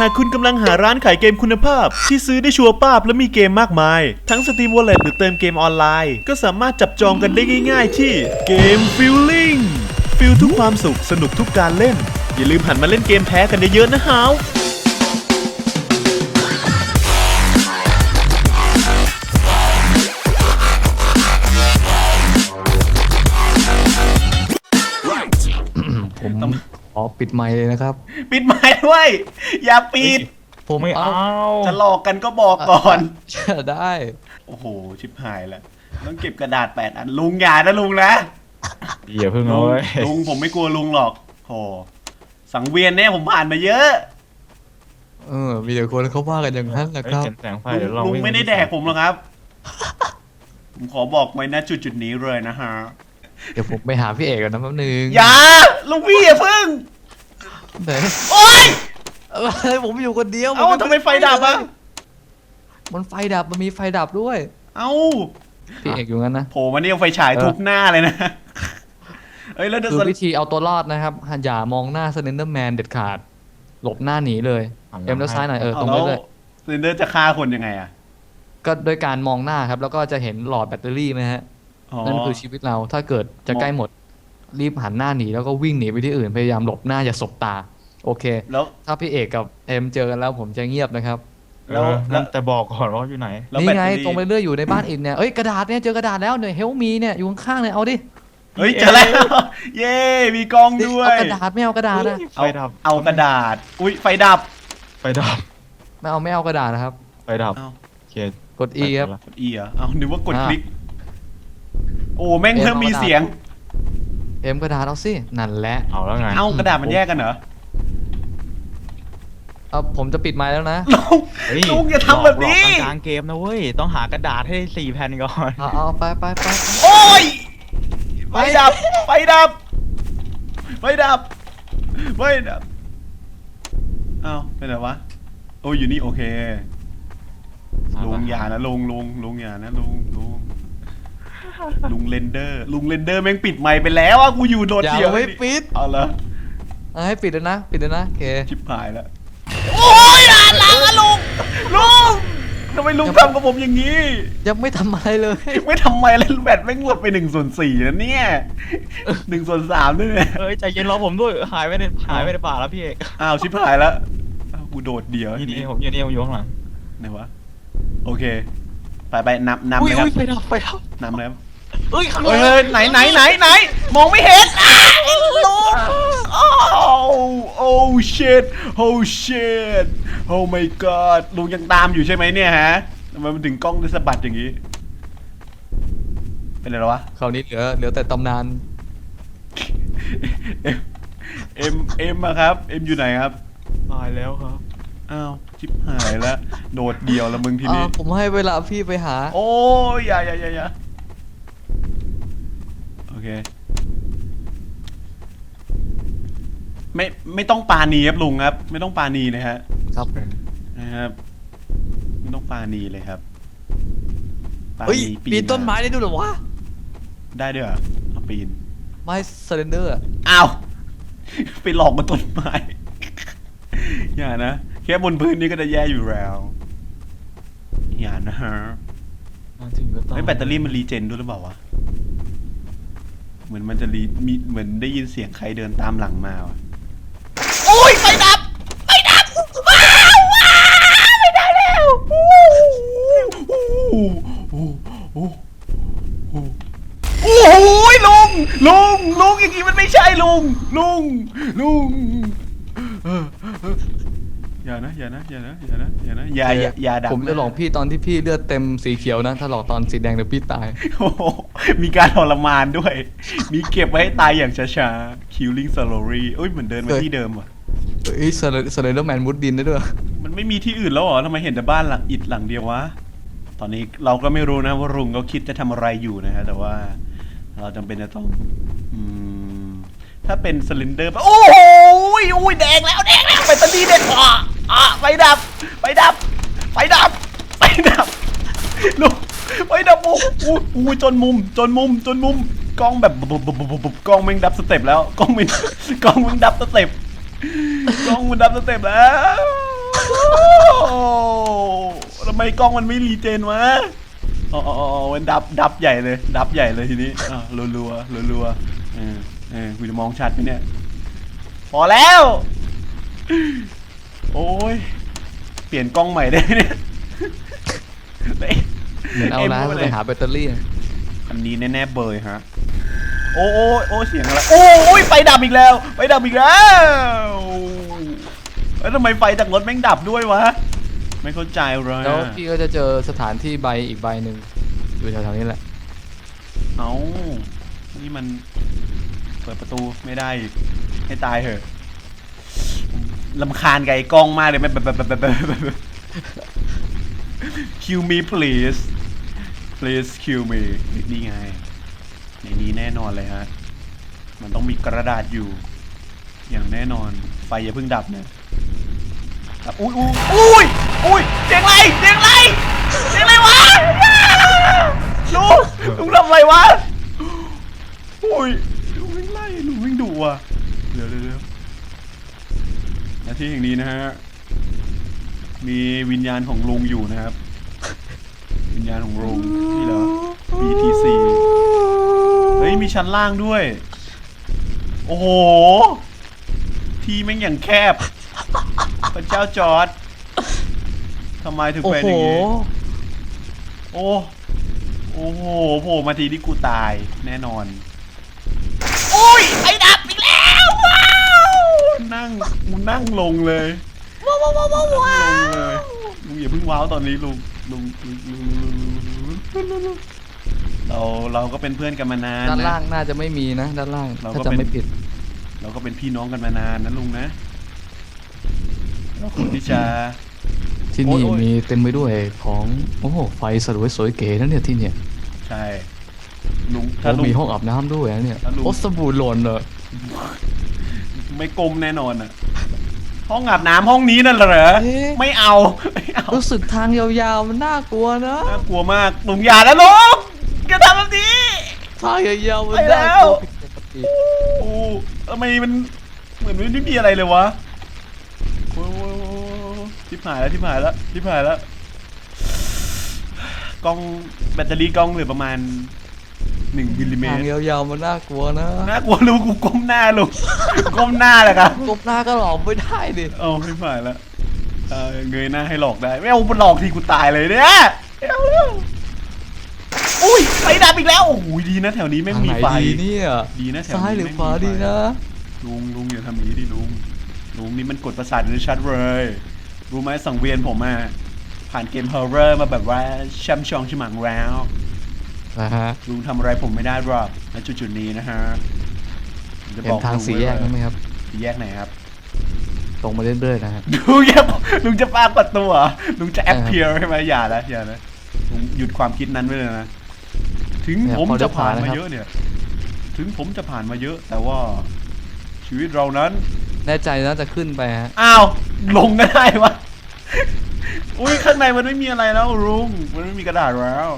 หากคุณกำลังหาร้านขายเกมคุณภาพ ที่ซื้อได้ชัวร์ป้าบและมีเกมมากมาย ทั้ง Steam Wallet หรือเติมเกมออนไลน์ ก็สามารถจับจองกันได้ง่าย ๆ ที่เกม Feeling ฟิลทุกความสุขสนุกทุกการเล่น อย่าลืมหันมาเล่นเกมแพ้กันเยอะๆนะฮาว ขอปิดไมค์เลยนะครับ ปิดไม้ด้วย อย่าปิดผมไม่เอาจะหลอกกันก็บอกก่อน ได้ โอ้โห ชิบหายแล้วต้องเก็บกระดาษแปดอันลุงอย่านะลุงนะอย่าเพิ่งลุเอางไว้ลุงผมไม่กลัวลุงหรอกโหสังเวียนเนี่ยผมผ่านมาเยอะเออ มีแต่คนเขาว่ากันอย่างนั้นนะเอ้ยครับเก็บแสงไฟลุงเดี๋ยวลองลุงวิ่ไม่ได้แดกผมหรอกครับ ผมขอบอกไว้นะจุดจุดๆนี้เลยนะฮะ เดี๋ยวผมไปหาพี่เอกก่อนนะแป๊บนึงอย่าลุงพี่อย่าเพิ่งไหนโอ๊ยอะไรผมอยู่คนเดียวเอ้าทำไมไฟดับอะมันไฟดับมันมีไฟดับด้วย เอ้าพี่เอกอยู่งั้นนะ โผล่มาเนี่ยเอาไฟฉายทุบหน้าเลยนะเอ้ยแล้วเดี๋ยวคือสวิธีเอาตัวรอดนะครับอย่ามองหน้า s เ e นเดอร์แมนเด็ดขาด หลบหน้าหนีเลยเอ็มแล้วซ้ายหน่อยเออตรงแล้นี้วเลยซินเดอร์จะฆ่าคนยังไงอะก็โดยการมองหน้าครับ แล้วก็จะเห็นหลอดแบตเตอรี่ไหมฮะ นั่นคือชีวิตเราถ้าเกิดจะใกล้หมดรีบหันหน้าหนีแล้วก็วิ่งหนีไปที่อื่นพยายามหลบหน้าอย่าสบตา โอเค แล้วถ้าพี่เอกกับเอ็มเจอกันแล้วผมจะเงียบนะครับเออนั่นแต่บอกก่อนว่าอยู่ไหนแล้วนี่แบตไงเตอรี่ตรงไปเรื่อยอยู่ในบ้านอินเนี่ยเอ้ยกระดาษเนี่ยเจอกระดาษแล้วเนี่ยเฮลมีเนี่ยอยู่ข้างๆเนี่ยเอาดิเฮ้ยเจอแล้วเย้มีกล้องด้วยเอากระดาษไม่เอากระดาษนะไฟดับเอากระดาษ อุ้ยไฟดับ ไฟดับไม่เอาไม่เอากระดาษนะครับ ไฟดับเอาโอเคกด E ครับกด E เหรอเอานึกว่ากดอ่าคลิก โอ้แม่งเอ็มเริ่มมีเอากระดาษเสียง เอ็มกระดาษเอาสินั่นแหละเอาแล้วไงเอ้ากระดาษมันแยกกันเหรอเอาผมจะปิดไมค์แล้วนะ ลุงเฮ้ยลุงอย่าทำแบบนี้ หลอกๆกลางๆเกมนะเว้ย ต้องหากระดาษให้สี่แผ่นก่อน เอาเอาไปไปไปโอ้ยไฟดับไฟดับไฟดับไฟดับเอ้าเป็นไงวะโอ้ยอยู่นี่โอเคลุงอย่านะลุงลุงลุงอย่านะลุงลุง ลุงเรนเดอร์ ลุงเรนเดอร์แม่งปิดไมค์ไปแล้วอะกูอยู่โดดอย่าเดี่ยวไม่ปิดเอาละเอาให้ปิดเลยนะ ปิดเลยนะโอเคชิบหายแล้วโอ้ยอ่านหลังอะลุงลุงทำไมลุงทำกับผมอย่างนี้ ยังไม่ทำอะไรเลย ไม่ทำไมเลยแบตไม่งหมดไปหนึ่งส่วนสี่แล้วเนี่ยหนึ่งส่วนสามด้วยเนี่ยเอ้ยใจเย็นรอผมด้วยหายไปในหายไปในป่าแล้วพี่เอกอ้าวชิบหายแล้วอ้าวกูโดดเดี่ยวนี่ทีนี่นี้ผมอยู่นี่ผมอยู่ข้างหลังไหนวะโอเค ไปไปนำนำอุ้ยเลยครัอุ้บยไฟดับไฟดับนำเลยครับ เอ้ยข้างหเฮ้ลัยงเฮ้ยไหนไหนไหนไหนมองไม่เห็นอ้าวไอ้ลุงโอ้โอ้ shit oh shit oh my god ลุงยังตามอยู่ใช่ไหมเนี่ยฮะทำไมมันถึงกล้องได้สะบัดอย่างนี้ เป็นอะไรวะ คราวนี้เหลือเหลือแต่ตำนานเอ็มเอ็มเอ็มอะครับ เอ็มอยู่ไหนครับ ตายแล้วครับ อ้าวชิบหายแล้ว โดดเดียวแล้วมึงทีอ่านี้ ผมให้เวลาพี่ไปหา โอ้ยอย่าอย่าอย่าอย่าโอเค ไม่ไม่ต้องปาณีครับลุงครับ ไม่ต้องปาณีเลยฮะครับนะครับไม่ต้องปาณีเลยครับปาเฮ้ยณีปีนต้นไม้ได้ด้วยเหรอวะ ได้ด้วยเหรอเอาปีนไม้เซเลนเดอร์อ้าว ไปหลอกมาต้นไม้ อย่านะแค่บนพื้นนี้ก็จะแย่อยู่แล้วอย่านะฮะมาถึงก็ตายไอ้ยแบตเตอรี่มันรีเจนด้วยหรือเปล่าวะ เหมือนมันจะรีมีเหมือนได้ยินเสียงใครเดินตามหลังมาวะโอ้ยไฟดับไฟดับว้าวว้าวไม่ได้แล้วโอ้โหโอ้โหโอ้โหโอ้โหลุงลุงลุงอย่างงี้มันไม่ใช่ลุงลุงลุงเออเอออย่านะอย่านะอย่านะอย่านะอย่านะอย่าอย่าอย่าดับผมจะหลอกพี่ตอนที่พี่เลือดเต็มสีเขียวนะ ถ้าหลอกตอนสีแดงเดี๋ยวพี่ตาย โอ้โหมีการทรมานด้วย มีเก็บไว้ให้ตายอย่างช้าๆ killing slowly เอ้ยเหมือนเดินมาเฮ้ยที่เดิมว่ะเอ้ยเซเลนเดอร์แมนมุดดินได้ด้วย มันไม่มีที่อื่นแล้วเหรอทำไมเห็นแต่บ้านหลังอิฐหลังเดียววะ ตอนนี้เราก็ไม่รู้นะว่าลุงเขาคิดจะทำอะไรอยู่นะฮะแต่ว่าเราจำเป็นจะต้อง อืม ถ้าเป็นสลินเดอร์โอ้โหอุ้ยแด ดับ ไฟดับ ไฟดับ ไฟดับลุงไฟดับโอ้โหจนมุม จนมุม จนมุม กล้องแบบบุบบุบบุบบุบกล้องแม่งดับสเต็ปแล้ว กล้องมันกล้องมันดับสเต็ป กล้องมันดับสเต็ปแล้วโอ้ทำไมกล้องมันไม่รีเจนวะอ๋อมันดับดับใหญ่เลย ดับใหญ่เลยทีนี้อะรัวรัวรัวรัวเออเออกูจะมองชัดไหมเนี่ย พอแล้ว โอ้ย เปลี่ยนกล้องใหม่ได้ไหมเนี่ยเหมือนเอาน้ำไปหาแบตเตอรี่ อันนี้แน่ๆเบยฮะ โอ้โอ้โอ้เสียงอะไร โอ้ยไฟดับอีกแล้ว ไฟดับอีกแล้วแล้วทำไมไฟจากรถแม่งดับด้วยวะ ไม่เข้าใจเลยแล้วอะพี่ก็จะเจอสถานที่ใบอีกใบหนึ่งอยู่แถวๆนี้แหละ เอ้านี่มัน เปิดประตูไม่ได้อีกให้ตายเถอะ ลำคาญกับไอ้กล้องมากเลยแบบแบบแบบแบบ kill me please please kill me นี่ไง ในนี้แน่นอนเลยฮะ มันต้องมีกระดาษอยู่ อย่างแน่นอน ไฟอย่าเพิ่งดับนะอุ้ยอุ้ยอุ้ยอุ้ยเสียงไรเสียงไรเสียงไรวะลุงลุงทำไรวะอุ้ยลุงวิ่งไล่ลุงวิ่งดุอะเดี๋ยวเดี๋ยว ที่แห่งนี้นะฮะ มีวิญญาณของลุงอยู่นะครับ วิญญาณของลุงนี่เหรอ BTC เฮ้ยมีชั้นล่างด้วย โอ้โห ที่แม่งอย่างแคบ พระเจ้าจอร์ดทำไมถึงโอ้เป็นโห อย่างนี้ โอ้ โอ้โหโผล่มาทีที่กูตายแน่นอน โอ้ย ไอ้ดับอีกแล้ว ว้าว นั่งกูนั่งลงเลยว้าวว้าวว้าวว้าวลงเลยลุงอย่าเพิ่งว้าวตอนนี้ลุงลุงลุงลุงลุงลุงลุงลุงเราเราก็เป็นเพื่อนกันมานานด้านนะล่างน่าจะไม่มีนะ ด้านล่างเราก็ถ้าเป็นจำไม่ผิดเราก็เป็นพี่น้องกันมานานนะลุงนะเราควรที่จะ ที่นี่โอ้ยโอ้ย มีเต็มไปด้วยของโอ้โหไฟสวยสวยเก๋นั่นเนี่ยที่เนี่ยใช่ลุงโอ้ถ้าลุง มีห้องอาบน้ำด้วยนะเนี่ยถ้าลุง โอ้สบู่หล่นเลย ไม่กลมแน่นอนอะห้องอาบน้ำห้องนี้นั่นเหรอไม่เอา ไม่เอา รู้สึกทางยาวๆมันน่ากลัวนะ น่ากลัวมากลุงอย่าแล้วลุงอย่าทำแบบนี้ ทางยาวๆมันไปแล้น่าวกลัวผิดปกติโอ้ทำไมมันเหมือนไม่มีอะไรเลยวะโอ้ยทิพหายแล้วทิพหายแล้วทิพหายแล้วกล้องแบตเตอรี่กล้องเหลือประมาณ หนึ่งมิลลิเมทาตงรยาวๆมันน่ากลัวนะน่ากลัวลุงกูก้มหน้าลุงก้มหน้าเลยครับกบหน้าก็หลอกไม่ได้ดิเอาไม่ผ่านแล้วเออเงยหน้าให้หลอกได้ไม่เอาหลอกทีกูตายเลยเนี่ยไม่เอาแล้วอุ้ยไฟดับอีกแล้วโอ้โหดีนะแถวนี้ไม่งทางมีไหนไฟ ดีเนี่ยดีนะแถวนี้ซ้ายหรือไม่มีขวาไฟดีนะลุงลุงอย่าทำอย่างนี้ดิลุงลุงนี่มันกดประสาทในชัดเลย รู้ไหมสังเวียนผมอะผ่านเกมฮอร์เรอร์มาแบบว่าช่ำชองฉมังแล้ว นะฮะลุงทำอะไรผมไม่ได้หรอกณจุดๆนี้นะฮะผมจะเห็บนอกทางลุสี่แยกไว้นั้นไหมครับ สี่แยกไหนครับ ตรงมาเรื่อยๆนะฮะ ลุงจะลุงจะปาปัดตัวเหรอลุงจะแอปใช่ครับเพียร์ใช่ไหมอย่านะอย่านะลุงหยุดความคิดนั้นไว้เลยนะ ถึงเนี่ยผมพอได้จะผ่านผ่านมานะครับ เยอะเนี่ย ถึงผมจะผ่านมาเยอะ แต่ว่า ชีวิตเรานั้น แน่ใจนะจะขึ้นไปฮะ อ้าวลงได้วะ อุ้ยข้างในมันไม่มีอะไรแล้วลุง มันไม่มีกระดาษแล้ว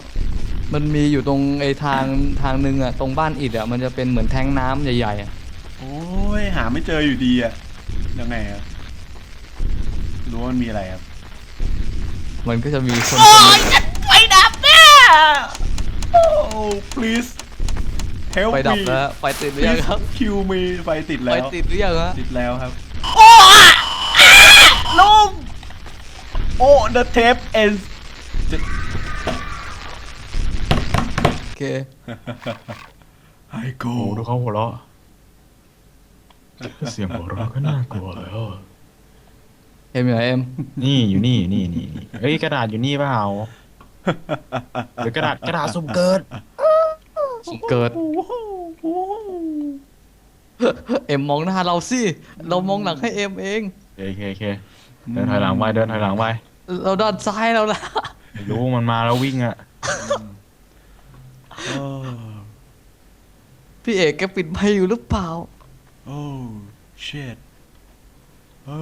มันมีอยู่ตรงไอ้ทางทางหนึ่งอะตรงบ้านอิดอะมันจะเป็นเหมือนแทงน้ำใหญ่ๆอะโอ้ยหาไม่เจออยู่ดีอะยังไงครับรู้ว่ามันมีอะไรครับมันก็จะมีคนโอ้ยจะไฟดับแน่โอ้ please help ไฟดับ me แล้วไฟติดหรือยัง please ครับ kill me ไฟติดไฟแล้ว ติดหรือยังฮะติดแล้วครับ โอ้ลุงโอ้ the tape is โอ เค I go โอ้ดูเขาหัวเราะเสียงหัวเราะก็น่ากลัวแล้ว เอ็มอยู่ไหนเอ็มนี่อยู่นี่นี่นี่นี่เฮ้ยกระดาษอยู่นี่เปล่าหรือกระดาษกระดาษสุ่มเกิด เกิดโอ้โหโอ้โหเอ็มมองหน้าเราสิ เรามองหลังให้เอ็มเอง โอเคโอเคเดินถอยหลังไปเดินถอยหลังไปเราด้านซ้ายเราละไม่รู้มันมาแล้ววิ่งอะ โอ้พี่เอกแกปิดไมค์อยู่หรือเปล่า โอ้ shit โอ้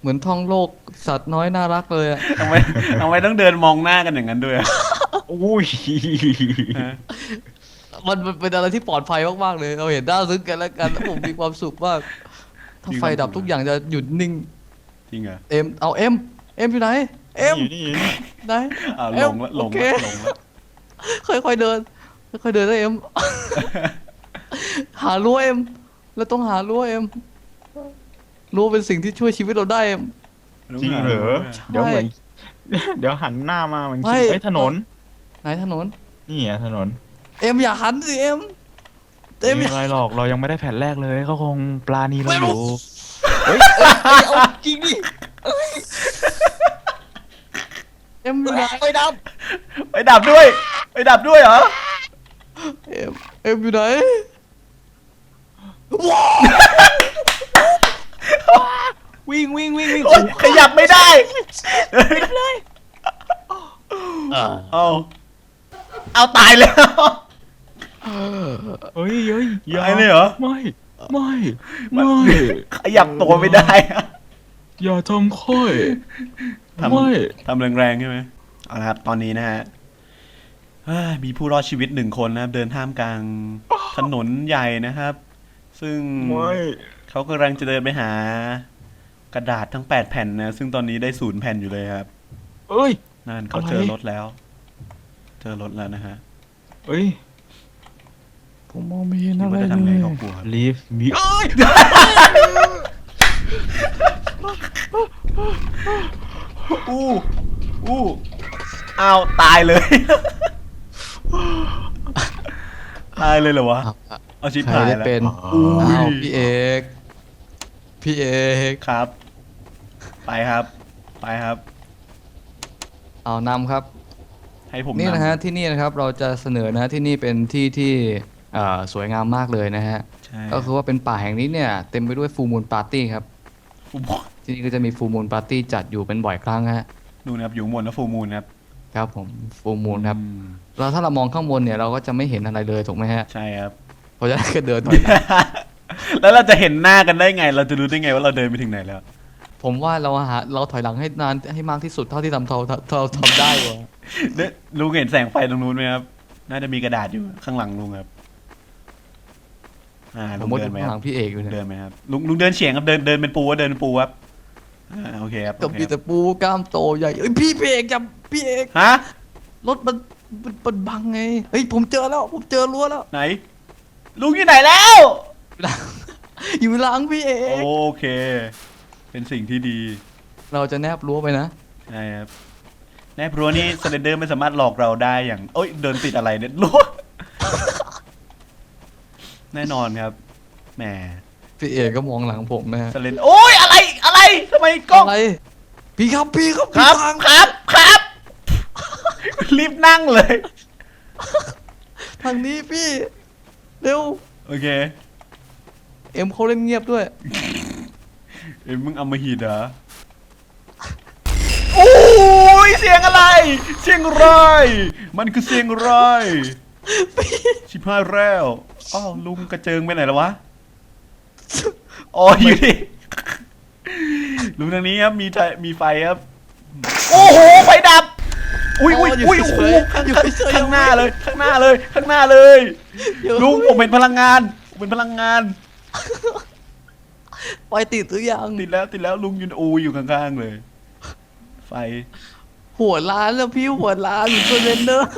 เหมือนท่องโลกสัตว์น้อยน่ารักเลยอะทำไมทำไมต้องเดินมองหน้ากันอย่างนั้นด้วยอะอุ้ยฮะมันมันเป็นอะไรที่ปลอดภัยมากๆเลย เราเห็นหน้าซึ้งกันแล้วกันแล้วผมมีความสุขมากถ้าไฟดับทุกอย่างจะหยุดนิ่ง จริงเหรอ เอ็มเอาเอ็มเอ็มอยู่ไหน เอ็มอยู่นี่อยู่นี่ไหนอ่าเอ็ลมงละลงโอเคละลงละค่อยๆเดินค่อยๆเดินนะเอ็ม หารั้วเอ็มเราต้องหารั้วเอ็มรั้วเป็นสิ่งที่ช่วยชีวิตเราได้เอ็ม จริงเหรอเดี๋ยวเหมือนเดี๋ยวหันหน้ามาเหมือนไม่ ไอ้ยถนน ไหนถนน นี่อะถนนเอ็มอย่าหันสิเอ็มเอ็มไม่อย่าเป็นไรหรอกเรายังไม่ได้แผ่นแรกเลยเขาคงปลานีเราไม่อรู้ ยู่เอ้ยเอ้ยเอ้ยเอาจริงดิ เอ้ยเอ็มอยู่ไหนไปดับไปดับด้วยไปดับด้วยเหรอเอ็มเอ็มอยู่ไหนวิ่งวิ่งวิ่งวิ่งโอ๊ยขยับไม่ได้เอาเอาตายแล้วเฮ้ยเฮ้ยอย่าตายเลยเหรอไม่ ไม่ ไม่ ขยับตัวไม่ได้อะอย่าทำค่อย ทำไม่ทำแรงๆใช่ไหมเอาละครับตอนนี้นะฮะเฮ้ยมีผู้รอดชีวิตหนึ่งคนนะครับ เดินท่ามกลางถนนใหญ่นะครับ ซึ่ง ไม่เขากำลังจะเดินไปหา กระดาษทั้งแปดแผ่นนะซึ่งตอนนี้ได้ศูนย์แผ่นอยู่เลยครับเอ้ย นั่นเขาอะไร เจอรถแล้ว เจอรถแล้วนะฮะเอ้ย ผมมองไม่เห็นคิดอะไรว่าจะเลทำไงยก็กลัวครับ leave me เอ้ย อู้อู้อ้าวตายเลย ตายเลยเหรอวะครับเอาชิบใครหายได้แล้ว เป็นอุ้ย อ้าวพี่เอกพี่เอกครับ ไปครับ ไปครับ เอานำครับ ให้ผมนี่นะฮะำที่นี่นะครับเราจะเสนอนะฮะที่นี่เป็นที่ที่เอ่อสวยงามมากเลยนะฮะ ใช่ก็คือว่าเป็นป่าแห่งนี้เนี่ย เต็มไปด้วยฟูมูลปาร์ตี้ครับฟูมูล ที่นี่ก็จะมีฟูมูลปาร์ตี้จัดอยู่เป็นบ่อยครั้งฮะดูนะครับอยู่ข้างบนนะฟูมูลนะครับครับผมฟูมูลครับอืมเราถ้าเรามองข้างบนเนี่ยเราก็จะไม่เห็นอะไรเลยถูกไหมฮะใช่ครับ เพราะฉะนั้นก็เดินถอยหลัง แล้วเราจะเห็นหน้ากันได้ไง เราจะรู้ได้ไงว่าเราเดินไปถึงไหนแล้ว ผมว่าเราหาเราถอยหลังให้นานให้มากที่สุดเท่าที่ทำเราเราทำได้วะเนี่ยลุงเห็นแสงไฟตรงนู้นไหมครับ น่าจะมีกระดาษอยู่ข้างหลังลุงครับ อ่าผลุมงว่าเดิอนยู่ไหมข้างคหลัรับงพี่เอกอยู่เนี่ยเดินไหมครับลุงลุงเดินเฉียงครับเดินเดินเป็นปูว่าเดินเป็นปูครับ อ่าโอเคครับกับโอเคมีคแต่รับปูกล้ามโตใหญ่เอ้ยพี่พี่เอกจับพี่เอกฮะรถมันมันมันบังไงเฮ้ยผมเจอแล้ว ผมเจอรั้วแล้ว ไหน ลุงอยู่ไหนแล้วหลังอยู่หลังพี่เอกโอเค เป็นสิ่งที่ดีเราจะแนบรั้วไปนะใช่ครับแนบรั้วนี่สเลนเดอร์ไม่สามารถหลอกเราได้อย่างเอ้ยเดินติดอะไรเนี่ยรั้วแน่นอนครับแหมพี่เอกก็มองหลังผมนะฮะสเลนโอ้ยอะไรอะ ไรทำไมกล้อง อะไรพี่ครับพี่ครับครับพี่ทางครับครับ รีบนั่งเลย ทางนี้พี่ เร็ว โอเค เอ็มเขาเล่นเงียบด้วย เอ้ยมึงเอามาหีดเหรอโอ้ยเสียงอะไร เสียงอะไร มันคือเสียงอะไร ชิบหายแล้ว อ้าวลุงกระเจิงไปไหนแล้ววะ อ๋ออยู่นี่ ลุงทางนี้ครับมีไฟมีไฟครับ โอ้โหไฟดับ อุ้ยอุ้ยอ๋ออยู่อุ้ยโอ้โหเฉยๆอยู่เฉยๆข้างหน้าเลยข้างหน้าเลยข้างหน้าเลยเดี๋ยวลุงผมเป็นพลังงานผมเป็นพลังงานไฟติดหรือยังติดแล้วติดแล้วลุงยืนอูอยู่ข้างๆเลย ไฟ หัวล้านแล้วพี่หัวล้านอยู่ตัวเลนเดอร์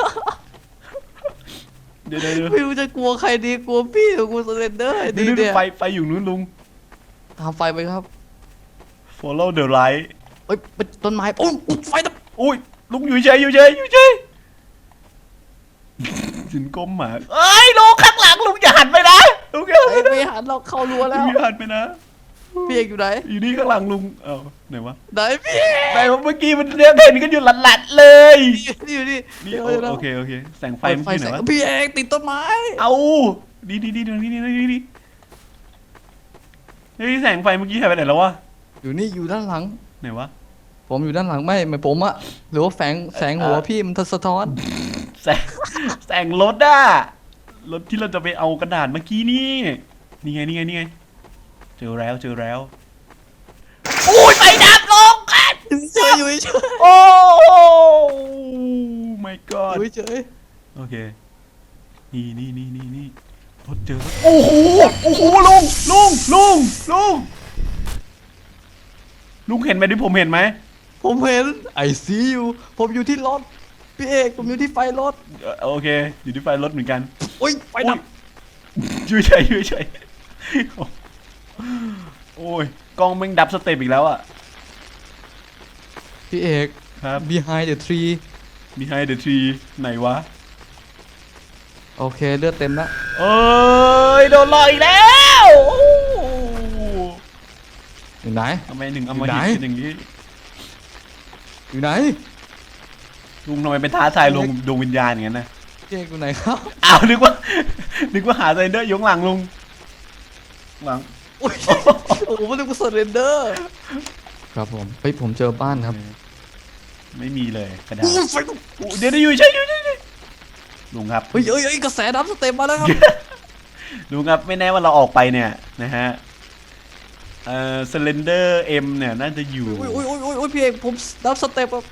เดี๋ยวเดี๋ยวเดี๋ยวไม่รู้จะกลัวใครดีกลัวพี่หรือกลัวสเลนเดอร์ดีเดี๋ยวเนี่ยไฟไฟอยู่นู้นลุงทำไฟไปครับ follow the light เอ้ยเป็นต้นไม้โอ้ยอุ๊ยไฟดับอุ้ยลุงอยู่เฉยอยู่เฉยอยู่เฉยสินก้มหมาเอ้ยลุงข้างหลังลุงอย่าหันไปนะลุงอย่าหันไอ้ไปนะไม่หันเราเข้ารั้วแล้วลุงอย่าหันไปนะ พี่เอกอยู่ไหนอยู่นี่ข้างหลังลุง เอ้าไหนวะไหนพี่ไหนวะเมื่อกี้มันเรียกเห็นกันอยู่หลัดๆเลยอยู่นี่นี่เดี๋ยวโอเดี๋ยวโอเคโอเค แสงไฟเปิดมันไฟอยู่ใส่ไหนวะ พี่เอกติดต้นไม้เอาดีดีดีดีดีดีดีดีเฮ้ยแสงไฟเมื่อกี้หายไปไหนแล้ววะ อยู่นี่อยู่ด้านหลัง ไหนวะ ผมอยู่ด้านหลังไม่ไม่ผมอะหรือว่าแฝงแสงหัวเอ่อพี่มันสะท้อน แสงแสงรถอะรถที่เราจะไปเอากระดาษเมื่อกี้นี่ นี่ไงนี่ไงนี่ไง เจอแล้วเจอแล้วโอ้ยไฟดับลงกันเฉยอยู่เฉยโอ้ my god อยู่เฉยโอเค นี่นี่นี่นี่นี่รถเจอรถโอ้โห โอ้โหลุงลุงลุงลุง ลุงเห็นไหมที่ผมเห็นไหมผมเห็นไอซีอยู่ผมอยู่ที่รถพี่เอกผมอยู่ที่ไฟรถเอ่อโอเค อยู่ที่ไฟรถเหมือนกัน โอ้ยไฟดับอยู่เฉยอยู่เฉยโอ้ยกล้องแม่งดับสเต็ปอีกแล้วอะ พี่เอก ครับ behind the tree behind the tree ไหนวะ โอเคเลือดเต็มแล้วเอ้ย โดนหลอกอีกแล้วโอ้อยู่ไหน ทำไมหนึ่งเอาอยู่มาไหนหินเป็นอย่างนี้อยู่ไหนลุงทำไมเป็นท้าทายลงดวงวิญญาณอย่างนั้นนะพี่เอกอยู่ไหนครับอ้าวนึกว่า นึกว่าหาไซเดอร์อยข้างหลังลุงหลังโอ้ยโอ้โหมันเป็นกุศลเรนเดอร์ครับผมเฮ้ยผมเจอบ้านครับไม่มีเลยกระดาษอู้ไฟลุกอู้เดี๋ยวเดี๋ยวอยู่ใช่อยู่ใช่ลุงครับ เฮ้ยเอ้ยเอ้ยกระแสน้ำสเต็ปมาแล้วครับ ลุงครับไม่แน่ว่าเราออกไปเนี่ยนะฮะ เอ่อ Slender M เนี่ยน่าจะอยู่อุ้ยอุ้ยอุ้ยอุ้ยอุ้ยพี่เอกผมน้ำสเต็ปครับ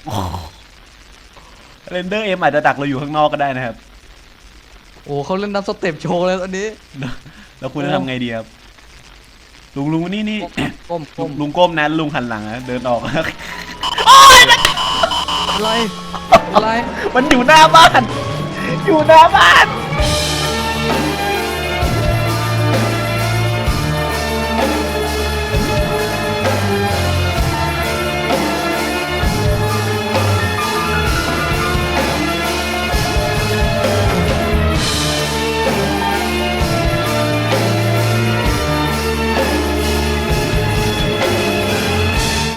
Slender M อาจจะดักเราอยู่ข้างนอกก็ได้นะครับโอ้เขาเล่นน้ำสเต็ปโชว์แล้วตอนนี้ แล้วคุณจะทำไงดีครับลุงลุงนี่นี่ก้มลุก้งมลุงก้มนะลุงหันหลังนะเดินออกอะไรอะไร มันอยู่หน้าบ้าน อยู่หน้าบ้าน